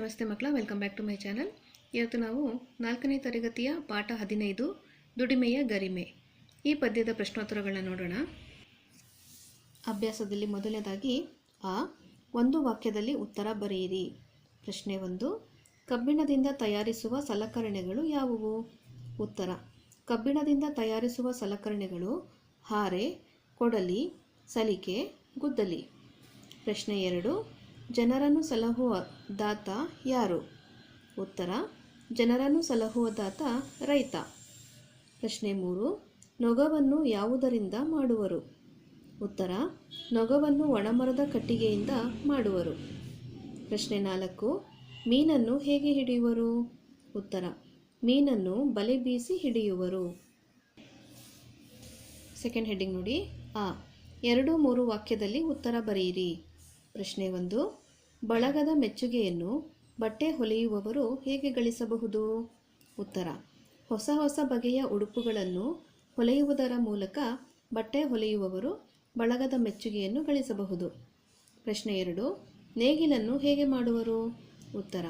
ನಮಸ್ತೆ ಮಕ್ಕಳ welcome back to my channel ಇವತ್ತು ನಾವು ನಾಲ್ಕನೇ ತರಗತಿಯ ಪಾಠ ಹದಿನೈದು, ದುಡಿಮೆಯ ಗರಿಮೆ. ಈ ಪದ್ಯದ ಪ್ರಶ್ನೋತ್ತರಗಳನ್ನ ನೋಡೋಣ. ಅಭ್ಯಾಸದಲ್ಲಿ ಮೊದಲನೇದಾಗಿ ಆ, ಒಂದು ವಾಕ್ಯದಲ್ಲಿ ಉತ್ತರ ಬರೆಯಿರಿ. ಪ್ರಶ್ನೆ ಒಂದು, ಕಬ್ಬಿಣದಿಂದ ತಯಾರಿಸುವ ಸಲಕರಣೆಗಳು ಯಾವುವು? ಉತ್ತರ, ಕಬ್ಬಿಣದಿಂದ ತಯಾರಿಸುವ ಸಲಕರಣೆಗಳು ಹಾರೆ, ಕೊಡಲಿ, ಸಲಿಕೆ, ಗುದ್ದಲಿ. ಪ್ರಶ್ನೆ ಎರಡು ಜನರನ್ನು ಸಲಹುವ ದಾತ ಯಾರು? ಉತ್ತರ, ಜನರನ್ನು ಸಲಹುವ ದಾತ ರೈತ. ಪ್ರಶ್ನೆ ಮೂರು, ನೊಗವನ್ನು ಯಾವುದರಿಂದ ಮಾಡುವರು? ಉತ್ತರ, ನೊಗವನ್ನು ಒಣಮರದ ಕಟ್ಟಿಗೆಯಿಂದ ಮಾಡುವರು. ಪ್ರಶ್ನೆ ನಾಲ್ಕು, ಮೀನನ್ನು ಹೇಗೆ ಹಿಡಿಯುವರು? ಉತ್ತರ, ಮೀನನ್ನು ಬಲೆ ಬೀಸಿ ಹಿಡಿಯುವರು. ಸೆಕೆಂಡ್ ಹೆಡ್ಡಿಂಗ್ ನೋಡಿ. ಆ, ಎರಡು ಮೂರು ವಾಕ್ಯದಲ್ಲಿ ಉತ್ತರ ಬರೆಯಿರಿ. ಪ್ರಶ್ನೆ ಒಂದು. ಬಳಗದ ಮೆಚ್ಚುಗೆಯನ್ನು ಬಟ್ಟೆ ಹೊಲಿಯುವವರು ಹೇಗೆ ಗಳಿಸಬಹುದು? ಉತ್ತರ. ಹೊಸ ಹೊಸ ಬಗೆಯ ಉಡುಪುಗಳನ್ನು ಹೊಲೆಯುವುದರ ಮೂಲಕ ಬಟ್ಟೆ ಹೊಲೆಯುವವರು ಬಳಗದ ಮೆಚ್ಚುಗೆಯನ್ನು ಗಳಿಸಬಹುದು. ಪ್ರಶ್ನೆ ಎರಡು. ನೇಗಿಲನ್ನು ಹೇಗೆ ಮಾಡುವರು? ಉತ್ತರ.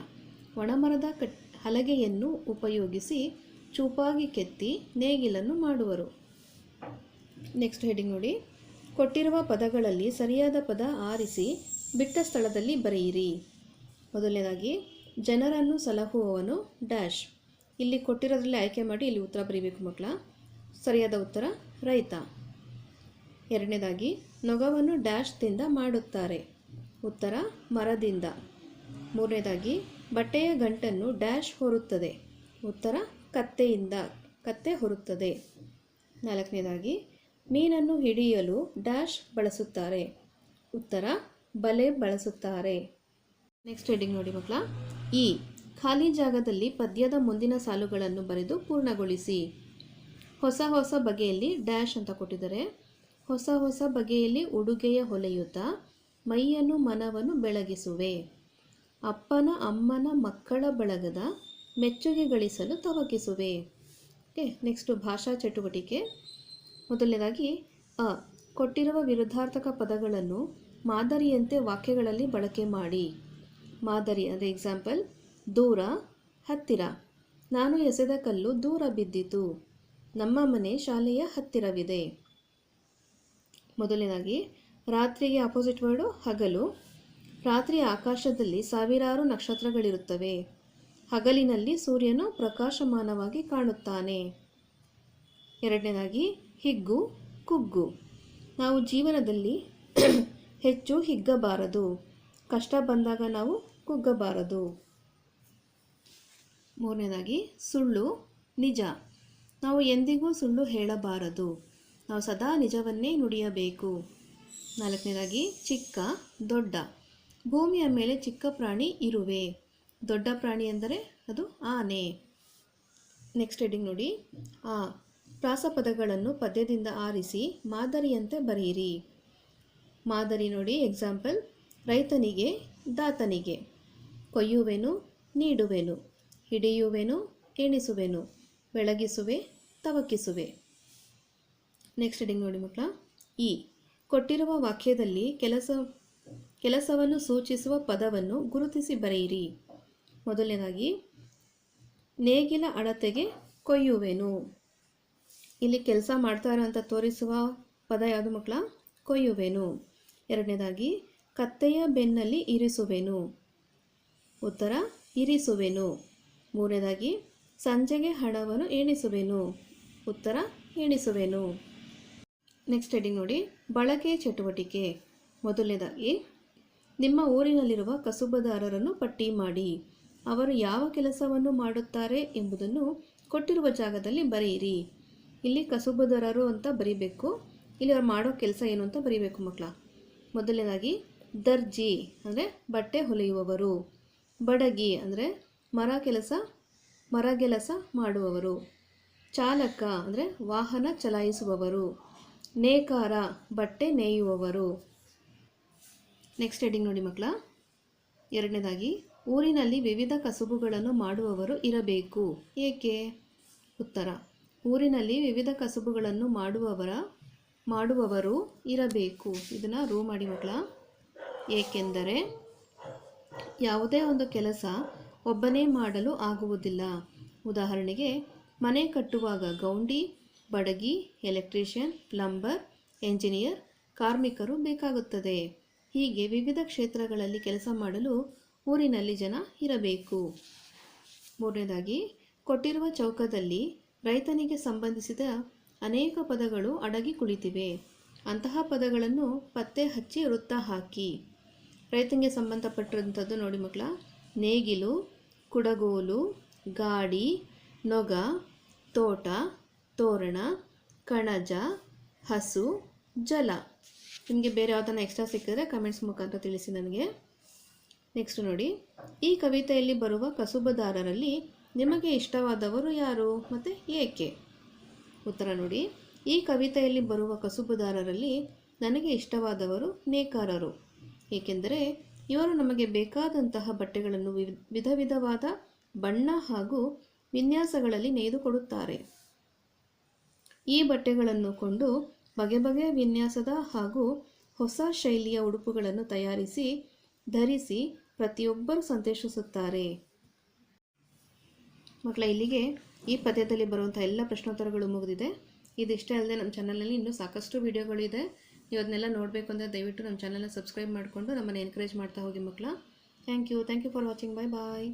ಒಣಮರದ ಕಟ್ ಹಲಗೆಯನ್ನು ಉಪಯೋಗಿಸಿ ಚೂಪಾಗಿ ಕೆತ್ತಿ ನೇಗಿಲನ್ನು ಮಾಡುವರು. ನೆಕ್ಸ್ಟ್ ಹೆಡಿಂಗ್ ನೋಡಿ. ಕೊಟ್ಟಿರುವ ಪದಗಳಲ್ಲಿ ಸರಿಯಾದ ಪದ ಆರಿಸಿ ಬಿಟ್ಟ ಸ್ಥಳದಲ್ಲಿ ಬರೆಯಿರಿ. ಮೊದಲನೇದಾಗಿ, ಜನರನ್ನು ಸಲಹುವವನು ಡ್ಯಾಶ್. ಇಲ್ಲಿ ಕೊಟ್ಟಿರೋದ್ರಲ್ಲಿ ಆಯ್ಕೆ ಮಾಡಿ ಇಲ್ಲಿ ಉತ್ತರ ಬರೀಬೇಕು ಮಕ್ಕಳ. ಸರಿಯಾದ ಉತ್ತರ, ರೈತ. ಎರಡನೇದಾಗಿ, ನೊಗವನ್ನು ಡ್ಯಾಶ್ದಿಂದ ಮಾಡುತ್ತಾರೆ. ಉತ್ತರ, ಮರದಿಂದ. ಮೂರನೇದಾಗಿ, ಬಟ್ಟೆಯ ಗಂಟನ್ನು ಡ್ಯಾಶ್ ಹೊರುತ್ತದೆ. ಉತ್ತರ, ಕತ್ತೆಯಿಂದ, ಕತ್ತೆ ಹೊರುತ್ತದೆ. ನಾಲ್ಕನೇದಾಗಿ, ಮೀನನ್ನು ಹಿಡಿಯಲು ಡ್ಯಾಶ್ ಬಳಸುತ್ತಾರೆ. ಉತ್ತರ ಬಲೆ ಬಳಸುತ್ತಾರೆ. ನೆಕ್ಸ್ಟ್ ಹೆಡಿಂಗ್ ನೋಡಿ ಮಕ್ಕಳ. ಈ ಖಾಲಿ ಜಾಗದಲ್ಲಿ ಪದ್ಯದ ಮುಂದಿನ ಸಾಲುಗಳನ್ನು ಬರೆದು ಪೂರ್ಣಗೊಳಿಸಿ. ಹೊಸ ಹೊಸ ಬಗೆಯಲ್ಲಿ ಡ್ಯಾಶ್ ಅಂತ ಕೊಟ್ಟಿದ್ದಾರೆ. ಹೊಸ ಹೊಸ ಬಗೆಯಲ್ಲಿ ಉಡುಗೆಯ ಹೊಲೆಯುತ್ತ ಮೈಯನ್ನು ಮನವನ್ನು ಬೆಳಗಿಸುವೆ. ಅಪ್ಪನ ಅಮ್ಮನ ಮಕ್ಕಳ ಬಳಗದ ಮೆಚ್ಚುಗೆ ಗಳಿಸಲು ತವಕಿಸುವೆ. ಓಕೆ ನೆಕ್ಸ್ಟು ಭಾಷಾ ಚಟುವಟಿಕೆ. ಮೊದಲನೇದಾಗಿ ಅ, ಕೊಟ್ಟಿರುವ ವಿರುದ್ಧಾರ್ಥಕ ಪದಗಳನ್ನು ಮಾದರಿಯಂತೆ ವಾಕ್ಯಗಳಲ್ಲಿ ಬಳಕೆ ಮಾಡಿ. ಮಾದರಿ ಅಂದರೆ ಎಕ್ಸಾಂಪಲ್ ದೂರ, ಹತ್ತಿರ. ನಾನು ಎಸೆದ ಕಲ್ಲು ದೂರ ಬಿದ್ದಿತು. ನಮ್ಮ ಮನೆ ಶಾಲೆಯ ಹತ್ತಿರವಿದೆ. ಮೊದಲನೇದಾಗಿ, ರಾತ್ರಿಗೆ ಅಪೋಸಿಟ್ ವರ್ಡು ಹಗಲು. ರಾತ್ರಿ ಆಕಾಶದಲ್ಲಿ ಸಾವಿರಾರು ನಕ್ಷತ್ರಗಳಿರುತ್ತವೆ. ಹಗಲಿನಲ್ಲಿ ಸೂರ್ಯನು ಪ್ರಕಾಶಮಾನವಾಗಿ ಕಾಣುತ್ತಾನೆ. ಎರಡನೇದಾಗಿ, ಹಿಗ್ಗು, ಕುಗ್ಗು. ನಾವು ಜೀವನದಲ್ಲಿ ಹೆಚ್ಚು ಹಿಗ್ಗಬಾರದು. ಕಷ್ಟ ಬಂದಾಗ ನಾವು ಕುಗ್ಗಬಾರದು. ಮೂರನೇದಾಗಿ, ಸುಳ್ಳು ನಿಜ. ನಾವು ಎಂದಿಗೂ ಸುಳ್ಳು ಹೇಳಬಾರದು. ನಾವು ಸದಾ ನಿಜವನ್ನೇ ನುಡಿಯಬೇಕು. ನಾಲ್ಕನೇದಾಗಿ, ಚಿಕ್ಕ, ದೊಡ್ಡ. ಭೂಮಿಯ ಮೇಲೆ ಚಿಕ್ಕ ಪ್ರಾಣಿ ಇರುವೆ. ದೊಡ್ಡ ಪ್ರಾಣಿ ಎಂದರೆ ಅದು ಆನೆ. ನೆಕ್ಸ್ಟ್ ಹೆಡಿಂಗ್ ನೋಡಿ. ಆ, ಪ್ರಾಸಪದಗಳನ್ನು ಪದ್ಯದಿಂದ ಆರಿಸಿ ಮಾದರಿಯಂತೆ ಬರೆಯಿರಿ. ಮಾದರಿ ನೋಡಿ ಎಕ್ಸಾಂಪಲ್ ರೈತನಿಗೆ, ದಾತನಿಗೆ. ಕೊಯ್ಯುವೆನು, ನೀಡುವೆನು. ಹಿಡಿಯುವೆನು, ಎಣಿಸುವೆನು. ಬೆಳಗಿಸುವೆ, ತವಕಿಸುವೆ. ನೆಕ್ಸ್ಟ್ ಹೆಡಿಂಗ್ ನೋಡಿ ಮಕ್ಕಳ. ಈ ಕೊಟ್ಟಿರುವ ವಾಕ್ಯದಲ್ಲಿ ಕೆಲಸ, ಕೆಲಸವನ್ನು ಸೂಚಿಸುವ ಪದವನ್ನು ಗುರುತಿಸಿ ಬರೆಯಿರಿ. ಮೊದಲನೇದಾಗಿ, ನೇಗಿಲ ಅಳತೆಗೆ ಕೊಯ್ಯುವೆನು. ಇಲ್ಲಿ ಕೆಲಸ ಮಾಡ್ತಾರೆ ಅಂತ ತೋರಿಸುವ ಪದ ಯಾವುದು ಮಕ್ಕಳ? ಕೊಯ್ಯುವೆನು. ಎರಡನೇದಾಗಿ, ಕತ್ತೆಯ ಬೆನ್ನಲ್ಲಿ ಇರಿಸುವೆನು. ಉತ್ತರ, ಇರಿಸುವೆನು. ಮೂರನೇದಾಗಿ, ಸಂಜೆಗೆ ಹಣವನ್ನು ಎಣಿಸುವೆನು. ಉತ್ತರ, ಎಣಿಸುವೆನು. ನೆಕ್ಸ್ಟ್ ಹೆಡಿಂಗ್ ನೋಡಿ, ಬಳಕೆ ಚಟುವಟಿಕೆ. ಮೊದಲನೇದಾಗಿ, ನಿಮ್ಮ ಊರಿನಲ್ಲಿರುವ ಕಸುಬದಾರರನ್ನು ಪಟ್ಟಿ ಮಾಡಿ. ಅವರು ಯಾವ ಕೆಲಸವನ್ನು ಮಾಡುತ್ತಾರೆ ಎಂಬುದನ್ನು ಕೊಟ್ಟಿರುವ ಜಾಗದಲ್ಲಿ ಬರೆಯಿರಿ. ಇಲ್ಲಿ ಕಸುಬುದಾರರು ಅಂತ ಬರೀಬೇಕು. ಇಲ್ಲಿ ಅವ್ರು ಮಾಡೋ ಕೆಲಸ ಏನು ಅಂತ ಬರೀಬೇಕು ಮಕ್ಕಳ. ಮೊದಲನೇದಾಗಿ ದರ್ಜಿ ಅಂದರೆ ಬಟ್ಟೆ ಹೊಲಿಯುವವರು, ಬಡಗಿ ಅಂದರೆ ಮರ ಕೆಲಸ ಮರಗೆಲಸ ಮಾಡುವವರು, ಚಾಲಕ ಅಂದರೆ ವಾಹನ ಚಲಾಯಿಸುವವರು, ನೇಕಾರ ಬಟ್ಟೆ ನೇಯುವವರು. ನೆಕ್ಸ್ಟ್ ಹೆಡಿಂಗ್ ನೋಡಿ ಮಕ್ಕಳ. ಎರಡನೇದಾಗಿ ಊರಿನಲ್ಲಿ ವಿವಿಧ ಕಸುಬುಗಳನ್ನು ಮಾಡುವವರು ಇರಬೇಕು. ಏಕೆ? ಉತ್ತರ. ಊರಿನಲ್ಲಿ ವಿವಿಧ ಕಸುಬುಗಳನ್ನು ಮಾಡುವವರ ಮಾಡುವವರು ಇರಬೇಕು. ಇದನ್ನು ರೂ ಮಾಡಿ ಮಕ್ಕಳ ಏಕೆಂದರೆ ಯಾವುದೇ ಒಂದು ಕೆಲಸ ಒಬ್ಬನೇ ಮಾಡಲು ಆಗುವುದಿಲ್ಲ. ಉದಾಹರಣೆಗೆ, ಮನೆ ಕಟ್ಟುವಾಗ ಗೌಂಡಿ, ಬಡಗಿ, ಎಲೆಕ್ಟ್ರಿಷಿಯನ್, ಪ್ಲಂಬರ್, ಎಂಜಿನಿಯರ್, ಕಾರ್ಮಿಕರು ಬೇಕಾಗುತ್ತದೆ. ಹೀಗೆ ವಿವಿಧ ಕ್ಷೇತ್ರಗಳಲ್ಲಿ ಕೆಲಸ ಮಾಡಲು ಊರಿನಲ್ಲಿ ಜನ ಇರಬೇಕು. ಮೂರನೇದಾಗಿ, ಕೊಟ್ಟಿರುವ ಚೌಕದಲ್ಲಿ ರೈತನಿಗೆ ಸಂಬಂಧಿಸಿದ ಅನೇಕ ಪದಗಳು ಅಡಗಿ ಕುಳಿತಿವೆ. ಅಂತಹ ಪದಗಳನ್ನು ಪತ್ತೆ ಹಚ್ಚಿ ವೃತ್ತ ಹಾಕಿ. ರೈತನಿಗೆ ಸಂಬಂಧಪಟ್ಟಿರುವಂಥದ್ದು ನೋಡಿ ಮಕ್ಕಳ, ನೇಗಿಲು, ಕುಡಗೋಲು, ಗಾಡಿ, ನೊಗ, ತೋಟ, ತೋರಣ, ಕಣಜ, ಹಸು, ಜಲ. ನಿಮಗೆ ಬೇರೆ ಯಾವುದನ್ನು ಎಕ್ಸ್ಟ್ರಾ ಸಿಕ್ಕಿದ್ರೆ ಕಮೆಂಟ್ಸ್ ಮುಖಾಂತರ ತಿಳಿಸಿ ನನಗೆ. ನೆಕ್ಸ್ಟ್ ನೋಡಿ, ಈ ಕವಿತೆಯಲ್ಲಿ ಬರುವ ಕಸುಬುದಾರರಲ್ಲಿ ನಿಮಗೆ ಇಷ್ಟವಾದವರು ಯಾರು ಮತ್ತು ಏಕೆ? ಉತ್ತರ ನೋಡಿ. ಈ ಕವಿತೆಯಲ್ಲಿ ಬರುವ ಕಸುಬುದಾರರಲ್ಲಿ ನನಗೆ ಇಷ್ಟವಾದವರು ನೇಕಾರರು. ಏಕೆಂದರೆ ಇವರು ನಮಗೆ ಬೇಕಾದಂತಹ ಬಟ್ಟೆಗಳನ್ನು ವಿಧ ವಿಧವಾದ ಬಣ್ಣ ಹಾಗೂ ವಿನ್ಯಾಸಗಳಲ್ಲಿ ನೇಯ್ದುಕೊಡುತ್ತಾರೆ. ಈ ಬಟ್ಟೆಗಳನ್ನು ಕೊಂಡು ಬಗೆ ಬಗೆಯ ವಿನ್ಯಾಸದ ಹಾಗೂ ಹೊಸ ಶೈಲಿಯ ಉಡುಪುಗಳನ್ನು ತಯಾರಿಸಿ, ಧರಿಸಿ ಪ್ರತಿಯೊಬ್ಬರು ಸಂತೋಷಿಸುತ್ತಾರೆ. ಮಕ್ಕಳ, ಇಲ್ಲಿಗೆ ಈ ಪದ್ಯದಲ್ಲಿ ಬರುವಂಥ ಎಲ್ಲ ಪ್ರಶ್ನೋತ್ತರಗಳು ಮುಗಿದಿದೆ. ಇದಿಷ್ಟೇ ಅಲ್ಲದೆ ನಮ್ಮ ಚಾನಲಲ್ಲಿ ಇನ್ನೂ ಸಾಕಷ್ಟು ವಿಡಿಯೋಗಳಿದೆ. ನೀವು ಅದನ್ನೆಲ್ಲ ನೋಡಬೇಕು ಅಂದರೆ ದಯವಿಟ್ಟು ನಮ್ಮ ಚಾನಲ್ನ ಸಬ್ಸ್ಕ್ರೈಬ್ ಮಾಡಿಕೊಂಡು ನಮ್ಮನ್ನು ಎನ್ಕರೇಜ್ ಮಾಡ್ತಾ ಹೋಗಿ ಮಕ್ಕಳ. Thank you thank you for watching bye bye